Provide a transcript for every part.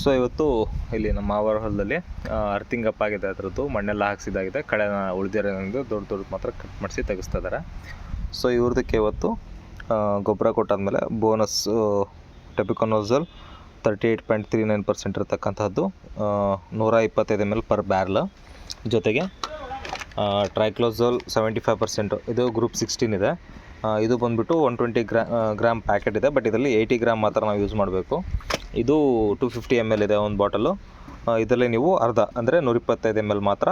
So ಇವತ್ತು ಇಲ್ಲಿ ನಮ್ಮ ಮಾವರ ಹೊಲದಲ್ಲಿ ಅರ್ತಿಂಗ್ ಅಪ್ ಆಗಿದೆ. ಅದರದ್ದು ಮಣ್ಣೆಲ್ಲ ಹಾಕ್ಸಿದಾಗಿದೆ ಕಳೆ ಉಳಿದಿರೋದ್ರಿಂದ ದೊಡ್ಡ ದೊಡ್ಡ ಮಾತ್ರ ಕಟ್ ಮಾಡಿಸಿ ತೆಗಿಸ್ತಾ ಇದ್ದಾರೆ ಸೊ ಇವ್ರದಕ್ಕೆ ಇವತ್ತು ಗೊಬ್ಬರ ಕೊಟ್ಟಾದ್ಮೇಲೆ bonus tebuconazole thirty eight point three nine percent ಇರತಕ್ಕಂಥದ್ದು ನೂರ ಇಪ್ಪತ್ತೈದು ಎಂ ಎಲ್ ಪರ್ ಬ್ಯಾರ್ಲ್ ಜೊತೆಗೆ ಟ್ರೈಕ್ಲೋಸೋಲ್ ಸೆವೆಂಟಿ ಫೈವ್ ಪರ್ಸೆಂಟು ಇದು ಗ್ರೂಪ್ ಸಿಕ್ಸ್ಟೀನ್ ಇದೆ. ಇದು ಬಂದುಬಿಟ್ಟು one twenty gram gram packet ಇದೆ. ಬಟ್ ಇದರಲ್ಲಿ ಏಯ್ಟಿ ಗ್ರಾಮ್ ಮಾತ್ರ ನಾವು ಯೂಸ್ ಮಾಡಬೇಕು. ಇದು ಟು ಫಿಫ್ಟಿ ಎಂ ಎಲ್ ಇದೆ ಒಂದು ಬಾಟಲು. ಇದರಲ್ಲಿ ನೀವು ಅರ್ಧ, ಅಂದರೆ ನೂರಿಪ್ಪತ್ತೈದು ಎಂ ಎಲ್ ಮಾತ್ರ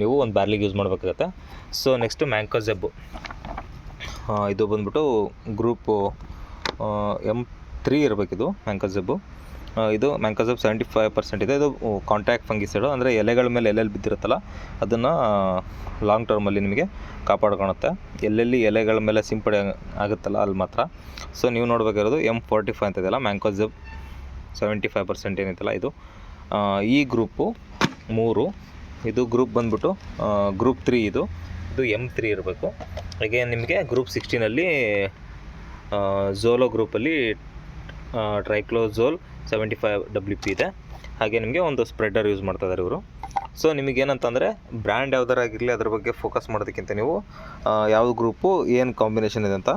ನೀವು ಒಂದು ಬ್ಯಾರ್ಲಿಗೆ ಯೂಸ್ ಮಾಡಬೇಕಾಗತ್ತೆ. ಸೊ ನೆಕ್ಸ್ಟು ಮ್ಯಾಂಕೋ ಜೆಬ್ಬು ಇದು ಬಂದ್ಬಿಟ್ಟು ಗ್ರೂಪು ಎಂ ತ್ರೀ ಇರಬೇಕಿದು ಮ್ಯಾಂಕೋ ಜೆಬ್ಬು ಇದು ಮ್ಯಾಂಕಜಬ್ ಸೆವೆಂಟಿ ಫೈವ್ ಪರ್ಸೆಂಟ್ ಇದೆ. ಇದು ಕಾಂಟ್ಯಾಕ್ಟ್ ಫಂಗಿಸೈಡು ಅಂದರೆ ಎಲೆಗಳ ಮೇಲೆ ಎಲ್ಲೆಲ್ಲಿ ಬಿದ್ದಿರುತ್ತಲ್ಲ, ಅದನ್ನು ಲಾಂಗ್ ಟರ್ಮಲ್ಲಿ ನಿಮಗೆ ಕಾಪಾಡ್ಕೊಳುತ್ತೆ ಎಲ್ಲೆಲ್ಲಿ ಎಲೆಗಳ ಮೇಲೆ ಸಿಂಪಡೆ ಆಗುತ್ತಲ್ಲ, ಅಲ್ಲಿ ಮಾತ್ರ. ಸೊ ನೀವು ನೋಡಬೇಕಿರೋದು ಎಂ ಫೋರ್ಟಿ ಫೈವ್ ಅಂತ ಇದೆಯಲ್ಲ ಮ್ಯಾಂಕೋಜಬ್ ಸೆವೆಂಟಿ ಫೈವ್ ಪರ್ಸೆಂಟ್ ಏನೈತಲ್ಲ ಇದು. ಈ ಗ್ರೂಪು ಮೂರು. ಇದು ಗ್ರೂಪ್ ಬಂದ್ಬಿಟ್ಟು ಗ್ರೂಪ್ ತ್ರೀ ಇದು. ಇದು ಎಂ ತ್ರೀ ಇರಬೇಕು. ಹಾಗೆ ನಿಮಗೆ ಗ್ರೂಪ್ ಸಿಕ್ಸ್ಟೀನಲ್ಲಿ ಝೋಲೋ ಗ್ರೂಪಲ್ಲಿ tricyclazole seventy five W P ಇದೆ. ಹಾಗೆ ನಿಮಗೆ ಒಂದು ಸ್ಪ್ರೆಡರ್ ಯೂಸ್ ಮಾಡ್ತಾ ಇದ್ದಾರೆ ಇವರು. ಸೊ ನಿಮಗೇನಂತಂದರೆ ಬ್ರ್ಯಾಂಡ್ ಯಾವ್ದಾರಾಗಿರಲಿ ಅದ್ರ ಬಗ್ಗೆ ಫೋಕಸ್ ಮಾಡೋದಕ್ಕಿಂತ ನೀವು ಯಾವ ಗ್ರೂಪು ಏನು ಕಾಂಬಿನೇಷನ್ ಇದೆ ಅಂತ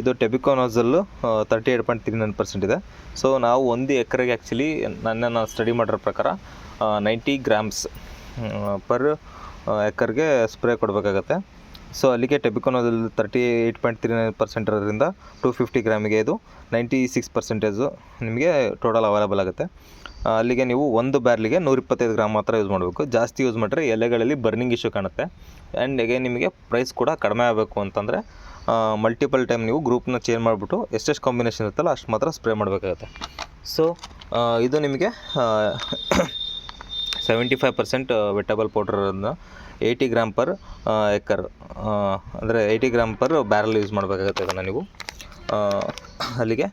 ಇದು tebuconazole thirty eight point three nine percent ಇದೆ. ಸೊ ನಾವು ಒಂದು ಎಕರೆಗೆ ಆ್ಯಕ್ಚುಲಿ ನನ್ನ ಸ್ಟಡಿ ಮಾಡಿರೋ ಪ್ರಕಾರ ನೈಂಟಿ ಗ್ರಾಮ್ಸ್ ಪರ್ ಎಕರ್ಗೆ ಸ್ಪ್ರೇ ಕೊಡಬೇಕಾಗತ್ತೆ. ಸೊ ಅಲ್ಲಿಗೆ ಟೆಬಿಕೋನೋದಲ್ಲಿ thirty eight point three nine percent ಇರೋದ್ರಿಂದ ಟು ಫಿಫ್ಟಿ ಗ್ರಾಮಿಗೆ ಇದು ನೈಂಟಿ ಸಿಕ್ಸ್ ಪರ್ಸೆಂಟೇಜು ನಿಮಗೆ ಟೋಟಲ್ ಅವೈಲೇಬಲ್ ಆಗುತ್ತೆ. ಅಲ್ಲಿಗೆ ನೀವು ಒಂದು ಬ್ಯಾರ್ಲಿಗೆ ನೂರಿಪ್ಪತ್ತೈದು ಗ್ರಾಮ್ ಮಾತ್ರ ಯೂಸ್ ಮಾಡಬೇಕು. ಜಾಸ್ತಿ ಯೂಸ್ ಮಾಡಿದ್ರೆ ಎಲೆಗಳಲ್ಲಿ ಬರ್ನಿಂಗ್ ಇಶ್ಯೂ ಕಾಣುತ್ತೆ. ಆ್ಯಂಡ್ ಹೇಗೆ ನಿಮಗೆ ಪ್ರೈಸ್ ಕೂಡ ಕಡಿಮೆ ಆಗಬೇಕು ಅಂತಂದರೆ ಮಲ್ಟಿಪಲ್ ಟೈಮ್ ನೀವು ಗ್ರೂಪ್ನ ಚೇಂಜ್ ಮಾಡಿಬಿಟ್ಟು ಎಷ್ಟೆಷ್ಟು ಕಾಂಬಿನೇಷನ್ ಇರುತ್ತಲ್ಲ, ಅಷ್ಟು ಮಾತ್ರ ಸ್ಪ್ರೇ ಮಾಡಬೇಕಾಗುತ್ತೆ. ಸೊ ಇದು ನಿಮಗೆ ಸೆವೆಂಟಿ ಫೈವ್ ಪರ್ಸೆಂಟ್ ವೆಟಬಲ್ ಪೌಡ್ರನ್ನು ಏಯ್ಟಿ ಗ್ರಾಮ್ ಪರ್ ಎಕರ್ ಅಂದರೆ eighty gram per barrel use ಮಾಡಬೇಕಾಗುತ್ತೆ ಇದನ್ನು ನೀವು. ಅಲ್ಲಿಗೆ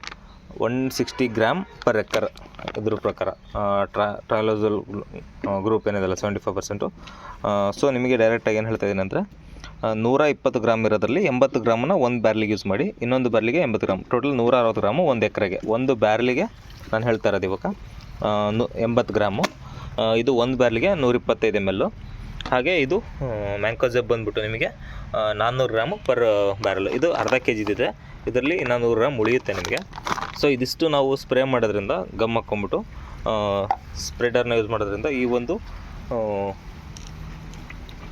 one sixty gram per acre ಇದ್ರ ಪ್ರಕಾರ ಟ್ರಾ ಟ್ರೈಲೋಸಲ್ ಗ್ರೂಪ್ ಏನಿದೆಲ್ಲ ಸೆವೆಂಟಿ ಫೈವ್ ಪರ್ಸೆಂಟು ಸೊ ನಿಮಗೆ ಡೈರೆಕ್ಟಾಗಿ ಏನು ಹೇಳ್ತಾ ಇದ್ದೀನಿ ಅಂದರೆ ನೂರ ಇಪ್ಪತ್ತು ಗ್ರಾಮ್ ಇರೋದ್ರಲ್ಲಿ ಎಂಬತ್ತು ಗ್ರಾಮನ್ನ ಒಂದು ಬ್ಯಾರ್ಲಿಗೆ ಯೂಸ್ ಮಾಡಿ, ಇನ್ನೊಂದು ಬ್ಯಾರ್ಲಿಗೆ ಎಂಬತ್ತು ಗ್ರಾಮ್. ಟೋಟಲ್ ನೂರ ಅರವತ್ತು ಗ್ರಾಮು ಒಂದು ಎಕರೆಗೆ. ಒಂದು ಬ್ಯಾರ್ಲಿಗೆ ನಾನು ಹೇಳ್ತಾ ಇರೋದು ಇವಾಗ ಎಂಬತ್ತು ಗ್ರಾಮು. ಇದು ಒಂದು ಬ್ಯಾರ್ಲಿಗೆ ನೂರಿಪ್ಪತ್ತೈದು ಎಂ ಎಲ್ಲು ಹಾಗೆ ಇದು ಮ್ಯಾಂಕೋಜಬ್ ಬಂದ್ಬಿಟ್ಟು ನಿಮಗೆ ನಾನ್ನೂರು ಗ್ರಾಮು ಪರ್ ಬ್ಯಾರಲ್ ಇದು ಅರ್ಧ ಕೆ ಜಿದಿದೆ ಇದರಲ್ಲಿ ನಾನ್ನೂರು ಗ್ರಾಮ್ ಉಳಿಯುತ್ತೆ ನಿಮಗೆ. ಸೊ ಇದಿಷ್ಟು ನಾವು ಸ್ಪ್ರೇ ಮಾಡೋದ್ರಿಂದ ಗಮ್ ಹಾಕ್ಕೊಂಬಿಟ್ಟು ಸ್ಪ್ರೆಡರ್ನ ಯೂಸ್ ಮಾಡೋದ್ರಿಂದ ಈ ಒಂದು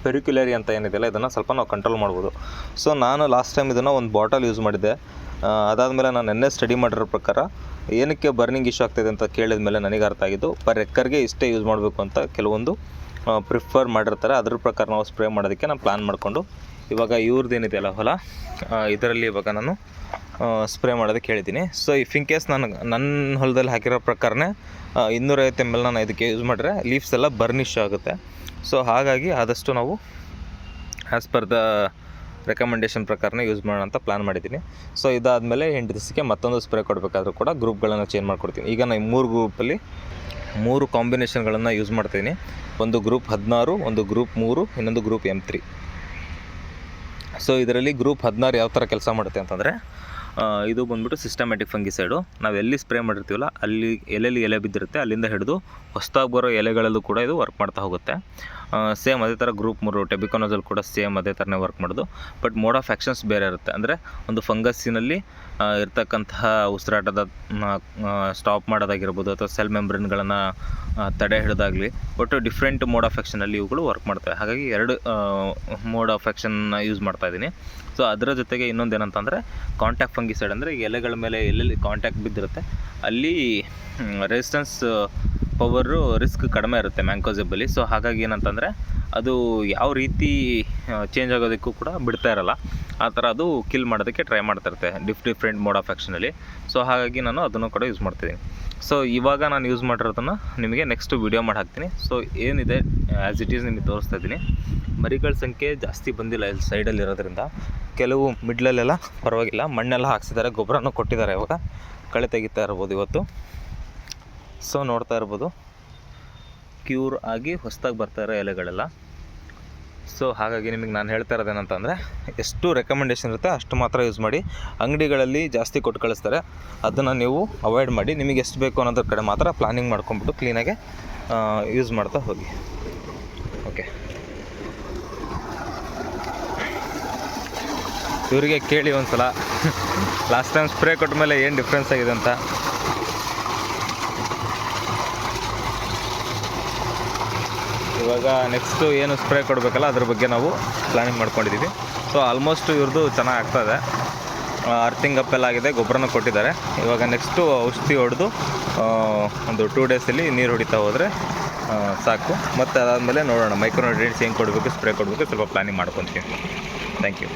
ಪೆರಿಕ್ಯುಲರಿ ಅಂತ ಏನಿದೆಯಲ್ಲ ಇದನ್ನು ಸ್ವಲ್ಪ ನಾವು ಕಂಟ್ರೋಲ್ ಮಾಡ್ಬೋದು. ಸೊ ನಾನು ಲಾಸ್ಟ್ ಟೈಮ್ ಇದನ್ನು ಒಂದು ಬಾಟಲ್ ಯೂಸ್ ಮಾಡಿದ್ದೆ. ಅದಾದಮೇಲೆ ನಾನು ನೆನ್ನೆ ಸ್ಟಡಿ ಮಾಡಿರೋ ಪ್ರಕಾರ ಏನಕ್ಕೆ ಬರ್ನಿಂಗ್ ಇಶ್ಯೂ ಆಗ್ತಿದೆ ಅಂತ ಕೇಳಿದ ಮೇಲೆ ನನಗೆ ಅರ್ಥ ಆಗಿದ್ದು ಪರ್ ಎಕ್ಕರ್ಗೆ ಇಷ್ಟೇ ಯೂಸ್ ಮಾಡಬೇಕು ಅಂತ ಕೆಲವೊಂದು ಪ್ರಿಫರ್ ಮಾಡಿರ್ತಾರೆ. ಅದ್ರ ಪ್ರಕಾರ ನಾವು ಸ್ಪ್ರೇ ಮಾಡೋದಕ್ಕೆ ನಾನು ಪ್ಲ್ಯಾನ್ ಮಾಡಿಕೊಂಡು, ಇವಾಗ ಇವ್ರದ್ದು ಏನಿದೆಯಲ್ಲ ಹೊಲ ಇದರಲ್ಲಿ ಇವಾಗ ನಾನು ಸ್ಪ್ರೇ ಮಾಡೋದಕ್ಕೆ ಹೇಳಿದ್ದೀನಿ. ಸೊ ಇಫ್ ಇನ್ ಕೇಸ್ ನಾನು ನನ್ನ ಹೊಲದಲ್ಲಿ ಹಾಕಿರೋ ಪ್ರಕಾರನೇ ಇನ್ನೂರೈವತ್ತು ಎಂ ಎಲ್ ನಾನು ಇದಕ್ಕೆ ಯೂಸ್ ಮಾಡಿದ್ರೆ ಲೀವ್ಸ್ ಎಲ್ಲ ಬರ್ನಿಶ್ ಆಗುತ್ತೆ. ಸೊ ಹಾಗಾಗಿ ಆದಷ್ಟು ನಾವು ಆ್ಯಸ್ ಪರ್ ದ ರೆಕಮೆಂಡೇಷನ್ ಪ್ರಕಾರನೇ ಯೂಸ್ ಮಾಡೋಣ ಅಂತ ಪ್ಲ್ಯಾನ್ ಮಾಡಿದ್ದೀನಿ. ಸೊ ಇದಾದಮೇಲೆ ಎಂಟು ದಿವಸಕ್ಕೆ ಮತ್ತೊಂದು ಸ್ಪ್ರೇ ಕೊಡಬೇಕಾದ್ರೂ ಕೂಡ ಗ್ರೂಪ್ಗಳನ್ನು ಚೇಂಜ್ ಮಾಡ್ಕೊಡ್ತೀನಿ. ಈಗ ನಾನು ಈ ಮೂರು ಗ್ರೂಪಲ್ಲಿ ಮೂರು ಕಾಂಬಿನೇಷನ್ಗಳನ್ನು ಯೂಸ್ ಮಾಡ್ತೀನಿ. ಒಂದು ಗ್ರೂಪ್ ಹದಿನಾರು, ಒಂದು ಗ್ರೂಪ್ ಮೂರು, ಇನ್ನೊಂದು ಗ್ರೂಪ್ ಎಂ ತ್ರೀ ಸೊ ಇದರಲ್ಲಿ ಗ್ರೂಪ್ ಹದಿನಾರು ಯಾವ ಥರ ಕೆಲಸ ಮಾಡುತ್ತೆ ಅಂತಂದರೆ ಇದು ಬಂದ್ಬಿಟ್ಟು ಸಿಸ್ಟಮ್ಯಾಟಿಕ್ ಫಂಗಿಸೈಡು ನಾವು ಎಲ್ಲಿ ಸ್ಪ್ರೇ ಮಾಡಿರ್ತೀವಲ್ಲ, ಅಲ್ಲಿ ಎಲ್ಲೆಲ್ಲಿ ಎಲೆ ಬಿದ್ದಿರುತ್ತೆ, ಅಲ್ಲಿಂದ ಹಿಡಿದು ಹೊಸದಾಗಿ ಬರೋ ಎಲೆಗಳಲ್ಲೂ ಕೂಡ ಇದು ವರ್ಕ್ ಮಾಡ್ತಾ ಹೋಗುತ್ತೆ. ಸೇಮ್ ಅದೇ ಥರ ಗ್ರೂಪ್ ಮೂರು ಟೆಬಿಕೊನೋಸಲ್ಲಿ ಕೂಡ ಸೇಮ್ ಅದೇ ಥರನೇ ವರ್ಕ್ ಮಾಡೋದು. ಬಟ್ ಮೋಡ್ ಆಫ್ ಆ್ಯಕ್ಷನ್ಸ್ ಬೇರೆ ಇರುತ್ತೆ. ಅಂದರೆ ಒಂದು ಫಂಗಸ್ಸಿನಲ್ಲಿ ಇರ್ತಕ್ಕಂತಹ ಉಸಿರಾಟದ ಸ್ಟಾಪ್ ಮಾಡೋದಾಗಿರ್ಬೋದು ಅಥವಾ ಸೆಲ್ ಮೆಂಬ್ರೇನ್ಗಳನ್ನು ತಡೆ ಹಿಡಿದಾಗಲಿ, ಒಟ್ಟು ಡಿಫ್ರೆಂಟ್ ಮೋಡ್ ಆಫ್ ಆ್ಯಕ್ಷನಲ್ಲಿ ಇವುಗಳು ವರ್ಕ್ ಮಾಡ್ತವೆ. ಹಾಗಾಗಿ ಎರಡು ಮೋಡ್ ಆಫ್ ಆ್ಯಕ್ಷನ್ನ ಯೂಸ್ ಮಾಡ್ತಾ ಇದ್ದೀನಿ. ಸೊ ಅದರ ಜೊತೆಗೆ ಇನ್ನೊಂದು ಏನಂತಂದರೆ ಕಾಂಟ್ಯಾಕ್ಟ್ ಫಂಗಿಸೈಡ್ ಅಂದರೆ ಎಲೆಗಳ ಮೇಲೆ ಎಲ್ಲೆಲ್ಲಿ ಕಾಂಟ್ಯಾಕ್ಟ್ ಬಿದ್ದಿರುತ್ತೆ, ಅಲ್ಲಿ ರೆಸಿಸ್ಟೆನ್ಸ್ ಪವರು ರಿಸ್ಕ್ ಕಡಿಮೆ ಇರುತ್ತೆ ಮ್ಯಾಂಕೋಸೆಬ್ಬಲ್ಲಿ. ಸೊ ಹಾಗಾಗಿ ಏನಂತಂದರೆ, ಅದು ಯಾವ ರೀತಿ ಚೇಂಜ್ ಆಗೋದಕ್ಕೂ ಕೂಡ ಬಿಡ್ತಾ ಇರಲ್ಲ. ಆ ಥರ ಅದು ಕಿಲ್ ಮಾಡೋದಕ್ಕೆ ಟ್ರೈ ಮಾಡ್ತಾ ಇರುತ್ತೆ ಡಿಫ್ ಡಿಫ್ರೆಂಟ್ ಮೋಡ್ ಆಫ್ ಆ್ಯಕ್ಷನಲ್ಲಿ ಸೊ ಹಾಗಾಗಿ ನಾನು ಅದನ್ನು ಕೂಡ ಯೂಸ್ ಮಾಡ್ತಿದ್ದೀನಿ. ಸೊ ಇವಾಗ ನಾನು ಯೂಸ್ ಮಾಡಿರೋದನ್ನು ನಿಮಗೆ ನೆಕ್ಸ್ಟ್ ವಿಡಿಯೋ ಮಾಡಿ ಹಾಕ್ತೀನಿ. ಸೊ ಏನಿದೆ ಆ್ಯಸ್ ಇಟ್ ಈಸ್ ನಿಮಗೆ ತೋರಿಸ್ತಾ ಇದ್ದೀನಿ. ಮರಿಗಳ ಸಂಖ್ಯೆ ಜಾಸ್ತಿ ಬಂದಿಲ್ಲ ಇಲ್ಲಿ ಸೈಡಲ್ಲಿರೋದ್ರಿಂದ ಕೆಲವು ಮಿಡ್ಲಲ್ಲೆಲ್ಲ ಪರವಾಗಿಲ್ಲ. ಮಣ್ಣೆಲ್ಲ ಹಾಕ್ಸಿದ್ದಾರೆ, ಗೊಬ್ಬರನೂ ಕೊಟ್ಟಿದ್ದಾರೆ ಇವಾಗ. ಕಳೆ ತೆಗಿತಾ ಇರ್ಬೋದು ಇವತ್ತು. ಸೊ ನೋಡ್ತಾ ಇರ್ಬೋದು. ಕ್ಯೂರ್ ಆಗಿ ಹೊಸ್ದಾಗಿ ಬರ್ತಾ ಇರೋ ಎಲೆಗಳೆಲ್ಲ. ಸೊ ಹಾಗಾಗಿ ನಿಮಗೆ ನಾನು ಹೇಳ್ತಾ ಇರೋದೇನಂತಂದರೆ ಎಷ್ಟು ರೆಕಮೆಂಡೇಷನ್ ಇರುತ್ತೆ ಅಷ್ಟು ಮಾತ್ರ ಯೂಸ್ ಮಾಡಿ, ಅಂಗಡಿಗಳಲ್ಲಿ ಜಾಸ್ತಿ ಕೊಟ್ಟು ಕಳಿಸ್ತಾರೆ. ಅದನ್ನು ನೀವು ಅವಾಯ್ಡ್ ಮಾಡಿ, ನಿಮಗೆ ಎಷ್ಟು ಬೇಕು ಅನ್ನೋದ್ರ ಕಡೆ ಮಾತ್ರ ಪ್ಲಾನಿಂಗ್ ಮಾಡ್ಕೊಂಬಿಟ್ಟು ಕ್ಲೀನಾಗೆ ಯೂಸ್ ಮಾಡ್ತಾ ಹೋಗಿ. ಓಕೆ ಇವರಿಗೆ ಕೇಳಿ ಒಂದು ಸಲ ಲಾಸ್ಟ್ ಟೈಮ್ ಸ್ಪ್ರೇ ಕೊಟ್ಟ ಮೇಲೆ ಏನು ಡಿಫ್ರೆನ್ಸ್ ಆಗಿದೆ ಅಂತ. ಇವಾಗ ನೆಕ್ಸ್ಟು ಏನು ಸ್ಪ್ರೇ ಕೊಡಬೇಕಲ್ಲ ಅದ್ರ ಬಗ್ಗೆ ನಾವು ಪ್ಲಾನಿಂಗ್ ಮಾಡ್ಕೊಂಡಿದ್ದೀವಿ ಸೊ ಆಲ್ಮೋಸ್ಟ್ ಇವ್ರದ್ದು ಚೆನ್ನಾಗಿ ಆಗ್ತದೆ ಅರ್ಥಿಂಗ್ ಅಪ್ ಎಲ್ಲ ಆಗಿದೆ, ಗೊಬ್ಬರನ ಕೊಟ್ಟಿದ್ದಾರೆ. ಇವಾಗ ನೆಕ್ಸ್ಟು ಔಷಧಿ ಹೊಡೆದು ಒಂದು ಟೂ ಡೇಸಲ್ಲಿ ನೀರು ಹೊಡಿತಾ ಹೋದರೆ ಸಾಕು. ಮತ್ತು ಅದಾದಮೇಲೆ ನೋಡೋಣ. ಮೈಕ್ರೋ ನ್ಯೂಟ್ರಿಯೆಂಟ್ಸ್ ಏನು ಕೊಡಬೇಕು ಸ್ಪ್ರೇ ಕೊಡಬೇಕು, ಸ್ವಲ್ಪ ಪ್ಲಾನಿಂಗ್ ಮಾಡ್ಕೊತೀವಿ. Thank you